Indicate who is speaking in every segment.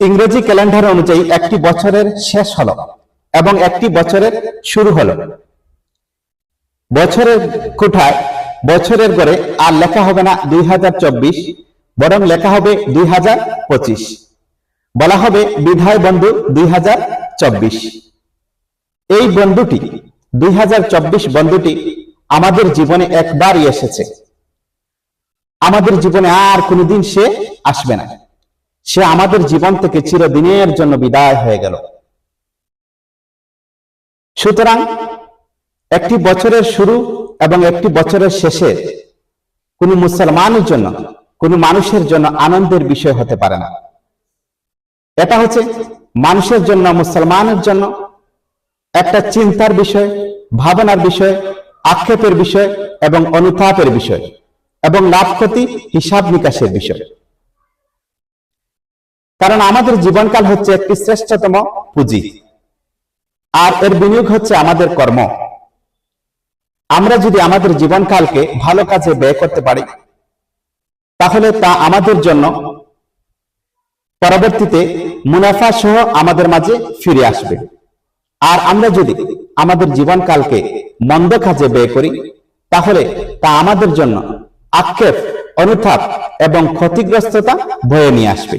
Speaker 1: ইংরেজি ক্যালেন্ডার অনুযায়ী একটি বছরের শেষ হলো এবং একটি বছরের শুরু হলো। বছরের কোঠায় বছরের গড়ে আর লেখা হবে না দুই হাজার চব্বিশ, বরং লেখা হবে দুই বলা হবে বিধায় বন্ধু দুই হাজার চব্বিশ। এই বন্ধুটি, দুই হাজার চব্বিশ বন্ধুটি আমাদের জীবনে একবারই এসেছে। আমাদের জীবনে আর কোনোদিন সে আসবে না। সে আমাদের জীবন থেকে চিরদিনের জন্য বিদায় হয়ে গেল। সুতরাং একটি বছরের শুরু এবং একটি বছরের শেষে কোন মুসলমানের জন্য, কোন মানুষের জন্য আনন্দের বিষয় হতে পারে না। এটা হচ্ছে মানুষের জন্য, মুসলমানের জন্য একটা চিন্তার বিষয়, ভাবনার বিষয়, আক্ষেপের বিষয় এবং অনুতাপের বিষয় এবং লাভ ক্ষতি, হিসাব নিকাশের বিষয়। কারণ আমাদের জীবনকাল হচ্ছে একটি শ্রেষ্ঠতম পুঁজি। আর এর বিনিয়োগ হচ্ছে আমাদের কর্ম। আমরা যদি আমাদের জীবনকালকে ভালো কাজে ব্যয় করতে পারি, তাহলে তা আমাদের জন্য পরবর্তীতে মুনাফা সহ আমাদের মাঝে ফিরে আসবে। আর আমরা যদি আমাদের জীবনকালকে মন্দ কাজে ব্যয় করি, তাহলে তা আমাদের জন্য আক্ষেপ, অনুতাপ এবং ক্ষতিগ্রস্ততা বয়ে নিয়ে আসবে।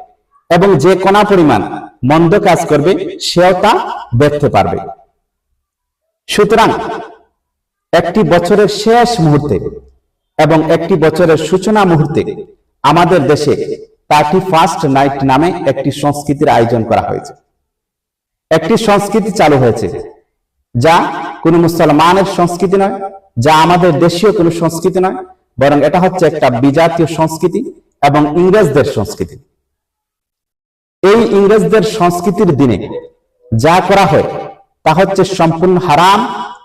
Speaker 1: এবং যে কোনা পরিমাণ মন্দ কাজ করবে, সেও তা দেখতে পারবে। সুতরাং একটি বছরের শেষ মুহূর্তে এবং একটি বছরের সূচনা মুহূর্তে আমাদের দেশে থার্টি ফার্স্ট নাইট নামে একটি সংস্কৃতির আয়োজন করা হয়েছে। একটি সংস্কৃতি চালু হয়েছে, যা কোনো মুসলমানের সংস্কৃতি নয়, যা আমাদের দেশীয় কোনো সংস্কৃতি নয়, বরং এটা হচ্ছে একটা বিজাতীয় সংস্কৃতি এবং ইংরেজদের সংস্কৃতি। এই ইংরেজদের সংস্কৃতির দিনে যা করা হয়, তা হচ্ছে সম্পূর্ণ হারাম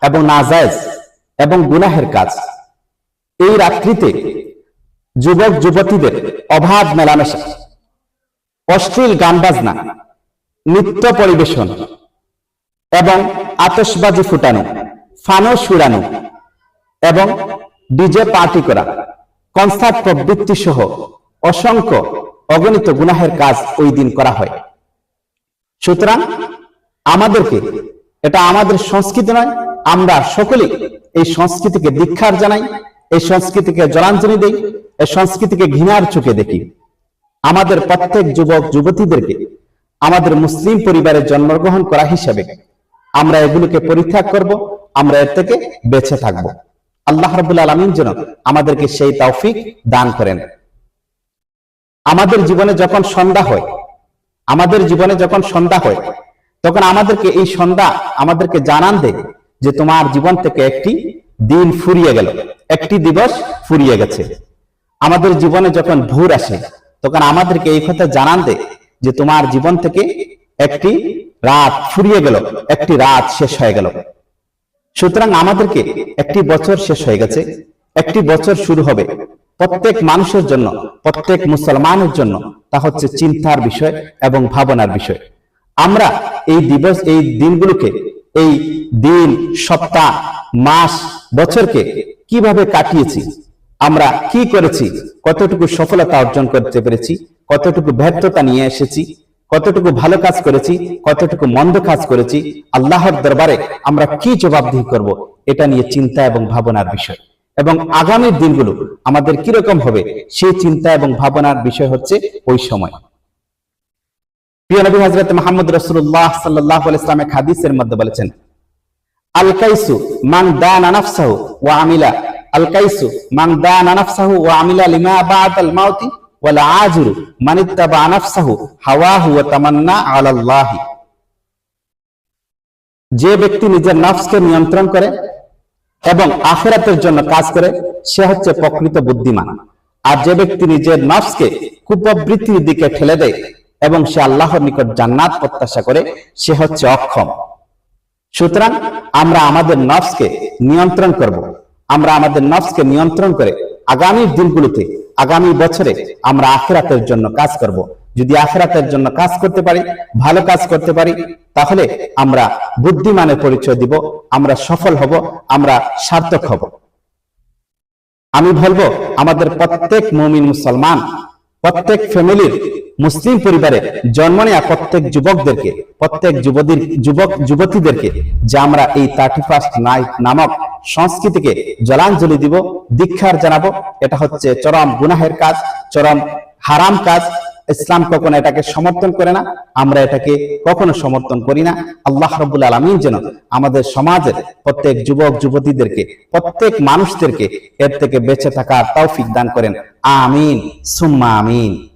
Speaker 1: এবং নাজায়জ এবং গুনাহের কাজ। এই রাত্রিতে যুবক, যুবতীদের অভাব মেলামেশা, অশ্লীল গান বাজনা নৃত্য পরিবেশন এবং আতসবাজি ফুটানো, ফানস উড়ানো এবং ডিজে পার্টি করা, কনসার্ট প্রবৃত্তি সহ অসংখ্য অগণিত গুনাহের কাজ ওই দিন করা হয়। সুতরাং আমাদেরকে, এটা আমাদের সংস্কৃতি নয়, আমরা সকলেই এই সংস্কৃতিকে দীক্ষার জানাই, এই সংস্কৃতিকে জলাঞ্জলি দেই, এই সংস্কৃতিকে ঘৃণার চোখে দেখি। আমাদের প্রত্যেক যুবক, যুবতীদেরকে, আমাদের মুসলিম পরিবারে জন্মগ্রহণ করা হিসেবে আমরা এগুলোকে পরিত্যাগ করব, আমরা এর থেকে বেঁচে থাকব। আল্লাহ রবুল্লা আলমিন যেন আমাদেরকে সেই তৌফিক দান করেন। আমাদের জীবনে যখন সন্ধ্যা হয়, আমাদের জীবনে যখন সন্ধ্যা হয়, তখন আমাদেরকে এই সন্ধ্যা আমাদেরকে জানান দেয় যে তোমার জীবন থেকে একটি দিন ফুরিয়ে গেল, একটি দিবস ফুরিয়ে গেছে। আমাদের জীবনে যখন ভোর আসে, তখন আমাদেরকে এই কথা জানান দেয় যে তোমার জীবন থেকে একটি রাত ফুরিয়ে গেল, একটি রাত শেষ হয়ে গেল। সুতরাং আমাদেরকে একটি বছর শেষ হয়ে গেছে, একটি বছর শুরু হবে। প্রত্যেক মানুষের জন্য, প্রত্যেক মুসলমানের জন্য তা হচ্ছে চিন্তার বিষয় এবং ভাবনার বিষয়। আমরা এই দিবস, এই দিনগুলোকে, এই দিন, সপ্তাহ, মাস, বছরকে কীভাবে কাটিয়েছি, আমরা কি করেছি, কতটুকু সফলতা অর্জন করতে পেরেছি, কতটুকু ব্যর্থতা নিয়ে এসেছি, কতটুকু ভালো কাজ করেছি, কতটুকু মন্দ কাজ করেছি, আল্লাহর দরবারে আমরা কি জবাবদিহি করব, এটা নিয়ে চিন্তা এবং ভাবনার বিষয়। এবং আগামী দিনগুলো আমাদের কীরকম হবে সেই চিন্তা এবং ভাবনার বিষয় হচ্ছে ওই সময়। প্রিয় নবী মোহাম্মদ রসুল্লাহ মধ্যে বলেছেন যে ব্যক্তি নিজের নফসকে নিয়ন্ত্রণ করে এবং আখেরাতের জন্য কাজ করে, সে হচ্ছে প্রকৃত বুদ্ধিমান। আর যে ব্যক্তি নিজের নফসকে কুপবৃত্তির দিকে ঠেলে দেয় এবং সে আল্লাহর নিকট জান্নাত প্রত্যাশা করে, সে হচ্ছে অক্ষম। সুতরাং আমরা আমাদের নফসকে নিয়ন্ত্রণ করব। আমরা আমাদের নফসকে নিয়ন্ত্রণ করে আগামী দিনগুলোতে, আগামী বছরে আমরা আখেরাতের জন্য কাজ করব। যদি আখেরাতের জন্য কাজ করতে পারি, ভালো কাজ করতে পারি, তাহলে আমরা বুদ্ধিমানের পরিচয় দিব, আমরা সফল হব, আমরা সার্থক হব। আমি বলব, আমাদের প্রত্যেক মুমিন মুসলমান, প্রত্যেক ফ্যামিলির মুসলিম পরিবারে জন্ম নেওয়া প্রত্যেক যুবকদেরকে, প্রত্যেক যুবতীর, যুবক, যুবতীদেরকে যে আমরা এই থার্টি ফার্স্ট নাইট নামক সংস্কৃতিকে জলাঞ্জলি দিব, দীক্ষার জানাব, এটা হচ্ছে চরম গুনাহের কাজ, চরম হারাম কাজ ইসলাম কখনো এটাকে সমর্থন করে না, আমরা এটাকে কখনো সমর্থন করি না। আল্লাহ রব্বুল আলমিন যেন আমাদের সমাজের প্রত্যেক যুবক, যুবতীদেরকে, প্রত্যেক মানুষদেরকে এর থেকে বেঁচে থাকার তৌফিক দান করেন। আমিন। সুম্মা আমিন।